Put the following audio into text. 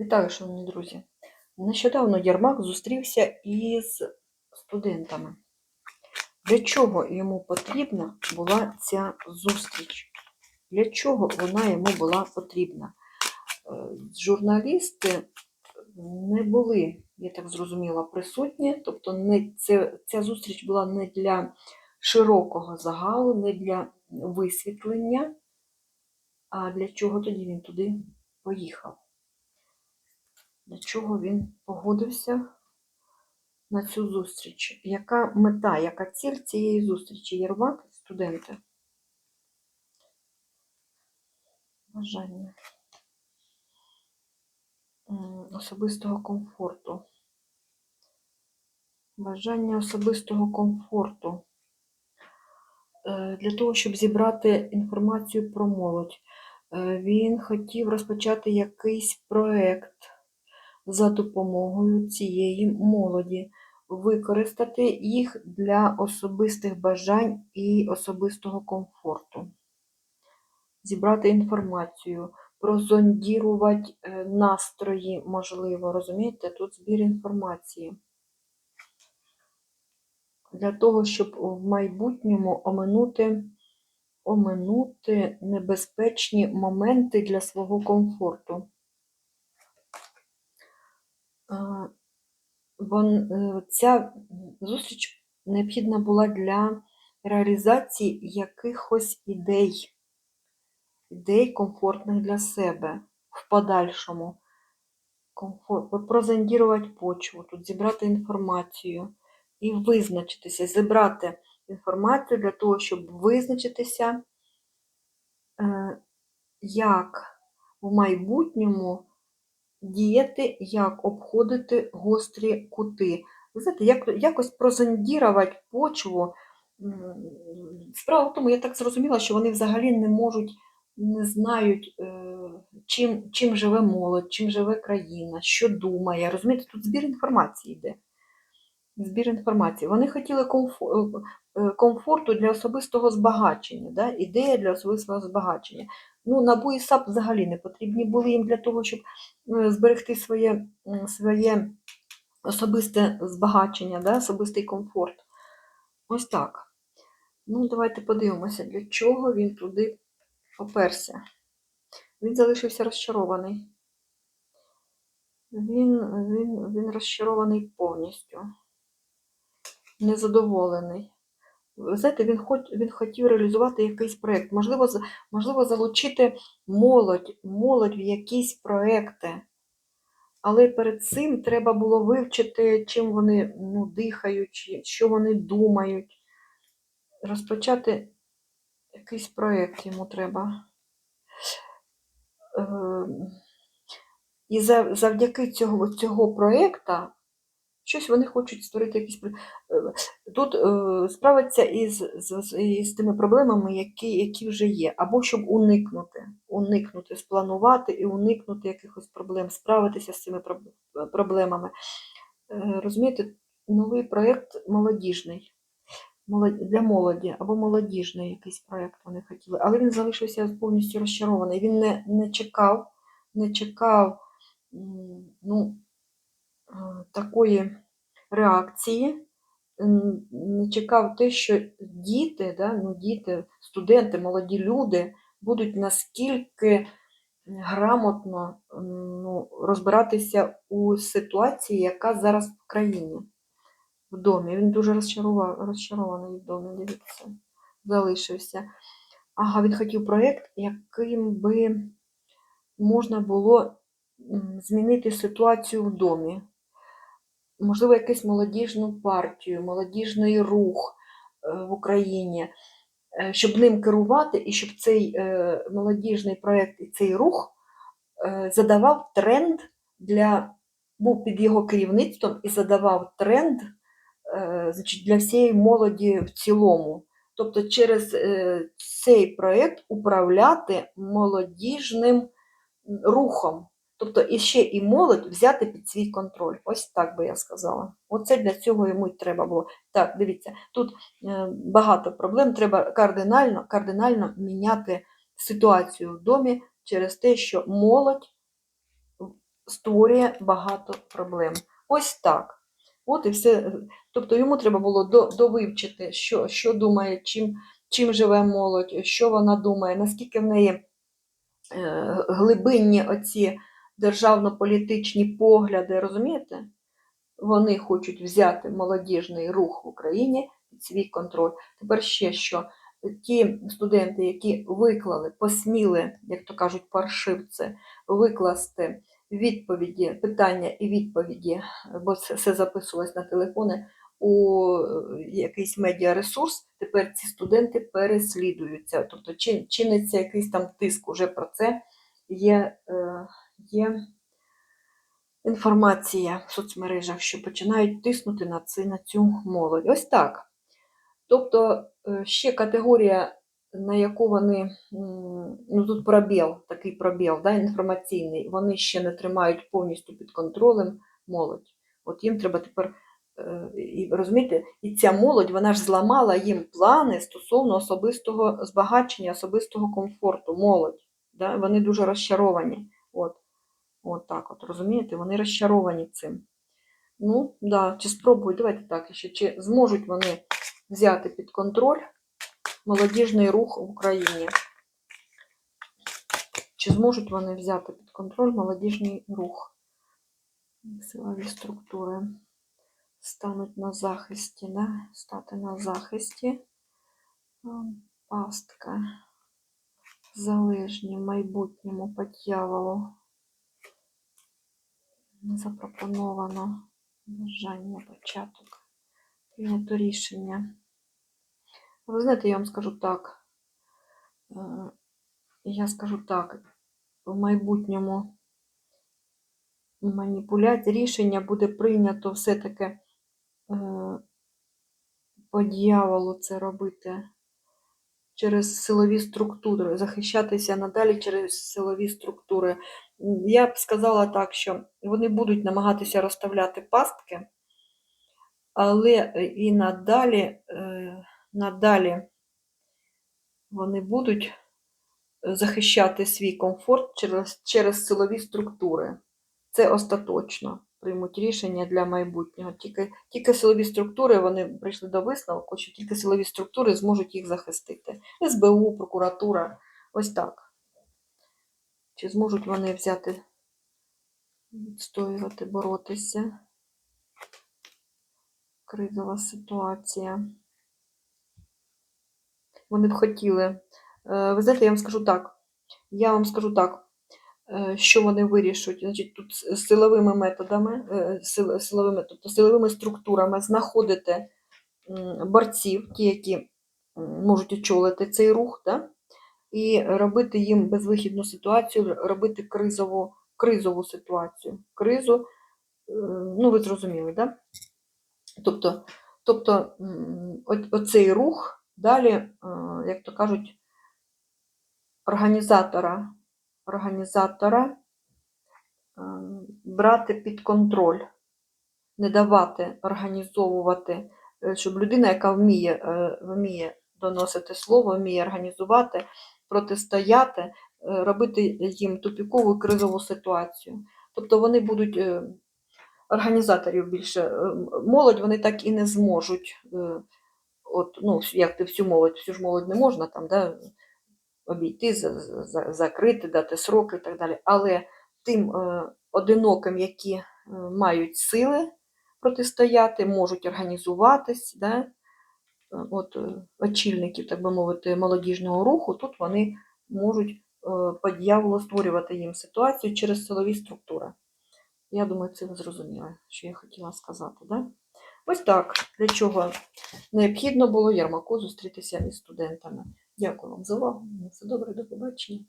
Вітаю, шановні друзі! Нещодавно Єрмак зустрівся із студентами. Для чого йому потрібна була ця зустріч? Для чого вона йому була потрібна? Е, Журналісти не були, я так зрозуміла, присутні, тобто не, це, ця зустріч була не для широкого загалу, не для висвітлення, а для чого тоді він туди поїхав? Для чого він погодився на цю зустріч? Яка мета, яка ціль цієї зустрічі? Єрмак, студенти? Бажання особистого комфорту. Бажання особистого комфорту. Е, Для того, щоб зібрати інформацію про молодь, е, він хотів розпочати якийсь проект за допомогою цієї молоді, використати їх для особистих бажань і особистого комфорту, зібрати інформацію, прозондірувати е, настрої, можливо, розумієте, тут збір інформації. Для того, щоб в майбутньому оминути, оминути небезпечні моменти для свого комфорту. Е, Ця зустріч необхідна була для реалізації якихось ідей, ідей комфортних для себе в подальшому. Комфорт, прозондірувати почву, тут зібрати інформацію і визначитися, зібрати інформацію для того, щоб визначитися, е, як в майбутньому діяти, як обходити гострі кути. Ви знаєте, як, якось прозондірувати почву. Справа в тому, я так зрозуміла, що вони взагалі не можуть, не знають, е, чим, чим живе молодь, чим живе країна, що думає. Розумієте, тут збір інформації йде. Збір інформації. Вони хотіли е, комфорту для особистого збагачення, да? ідея для особистого збагачення. Ну, НАБУ і САП взагалі не потрібні були їм для того, щоб е, зберегти своє, своє особисте збагачення, да? особистий комфорт. Ось так. Ну, давайте подивимося, для чого він туди поперся. Він залишився розчарований. Він, він, він розчарований повністю, незадоволений. Ви знаєте, він, хоч, він хотів реалізувати якийсь проєкт, можливо, можливо, залучити молодь, молодь в якісь проекти. Але перед цим треба було вивчити, чим вони ну, дихають, що вони думають. Розпочати якийсь проєкт йому треба. Ем, І завдяки цього, цього проєкту щось вони хочуть створити якісь. е, Тут е, справитися із, з, із тими проблемами, які, які вже є, або щоб уникнути, уникнути, спланувати і уникнути якихось проблем, справитися з цими проблемами. Е, Розумієте, новий проєкт молодіжний. Для молоді або молодіжний якийсь проєкт вони хотіли, але він залишився повністю розчарований. Він не, не чекав, не чекав ну, такої реакції, не чекав те, що діти, да, ну, діти, студенти, молоді люди будуть наскільки грамотно ну, розбиратися у ситуації, яка зараз в країні, в домі. Він дуже розчарував, розчарований в домі, дивіться, залишився. Ага, він хотів проєкт, яким би можна було змінити ситуацію в домі. Можливо, якусь молодіжну партію, молодіжний рух е, в Україні, е, щоб ним керувати, і щоб цей е, молодіжний проєкт і цей рух задавав тренд для, був під його керівництвом і задавав тренд значить, для всієї молоді в цілому. Тобто через цей проєкт управляти молодіжним рухом. Тобто і ще і молодь взяти під свій контроль. Ось так би я сказала. Оце для цього йому й треба було. Так, дивіться, тут е, багато проблем. Треба кардинально, кардинально міняти ситуацію в домі через те, що молодь створює багато проблем. Ось так. От і все. Тобто йому треба було довивчити, що, що думає, чим, чим живе молодь, що вона думає, наскільки в неї е, глибинні оці державно-політичні погляди, розумієте? Вони хочуть взяти молодіжний рух в Україні під свій контроль. Тепер ще що ті студенти, які виклали, посміли, як то кажуть, паршивці, викласти відповіді, питання і відповіді, бо це все записувалось на телефони у е, якийсь медіаресурс, тепер ці студенти переслідуються. Тобто чиниться якийсь там тиск уже про це. Є, е, є інформація в соцмережах, що починають тиснути на, це, на цю молодь. Ось так. Тобто е, ще категорія, на яку вони, ну тут пробіл, такий пробіл да, інформаційний, вони ще не тримають повністю під контролем молодь. От їм треба тепер, е, розумієте, і ця молодь, вона ж зламала їм плани стосовно особистого збагачення, особистого комфорту, молодь. Да? Вони дуже розчаровані. От. От так от, розумієте, вони розчаровані цим. Ну, да, чи спробують, давайте так, ще, чи зможуть вони взяти під контроль молодіжний рух в Україні. Чи зможуть вони взяти під контроль молодіжний рух? Силові структури стануть на захисті, да? стати на захисті. Пастка. Залежні в майбутньому по дьяволу. Запропоновано бажання початок. Прийнято рішення. Ви знаєте, я вам скажу так. Е, Я скажу так, в майбутньому маніпуляція рішення буде прийнято все-таки е, по дьяволу це робити через силові структури, захищатися надалі через силові структури. Я б сказала так, що вони будуть намагатися розставляти пастки, але е, і надалі, е, надалі вони будуть е, захищати свій комфорт через, через силові структури. Це остаточно приймуть рішення для майбутнього. Тільки, тільки силові структури вони прийшли до висновку, що тільки силові структури зможуть їх захистити. СБУ, прокуратура, ось так. Чи зможуть вони взяти, відстоювати, боротися? Кризова ситуація. Вони б хотіли. Е, Ви знаєте, я вам скажу так. Я вам скажу так, що вони вирішують. Значить, тут силовими методами, е, силовими, тобто силовими структурами знаходити борців, ті, які можуть очолити цей рух, да? і робити їм безвихідну ситуацію, робити кризову, кризову ситуацію. Кризу, е, ну ви зрозуміли, да? Тобто, тобто оцей рух далі, е, як то кажуть, організатора, організатора е, брати під контроль, не давати організовувати, е, щоб людина, яка вміє, е, вміє доносити слово, вміє організувати, протистояти, робити їм тупікову кризову ситуацію. Тобто вони будуть організаторів більше. Молодь вони так і не зможуть. От, ну, як ти всю молодь, всю ж молодь не можна там, да, обійти, за- за- закрити, дати сроки і так далі. Але тим е, одиноким, які е, мають сили протистояти, можуть організуватись, да, е, от, очільників, так би мовити, молодіжного руху, тут вони можуть по дьяволу створювати їм ситуацію через силові структури. Я думаю, це ви зрозуміли, що я хотіла сказати. Да? Ось так, для чого необхідно було Ярмаку зустрітися із студентами. Дякую вам за увагу. На все добре, до побачення.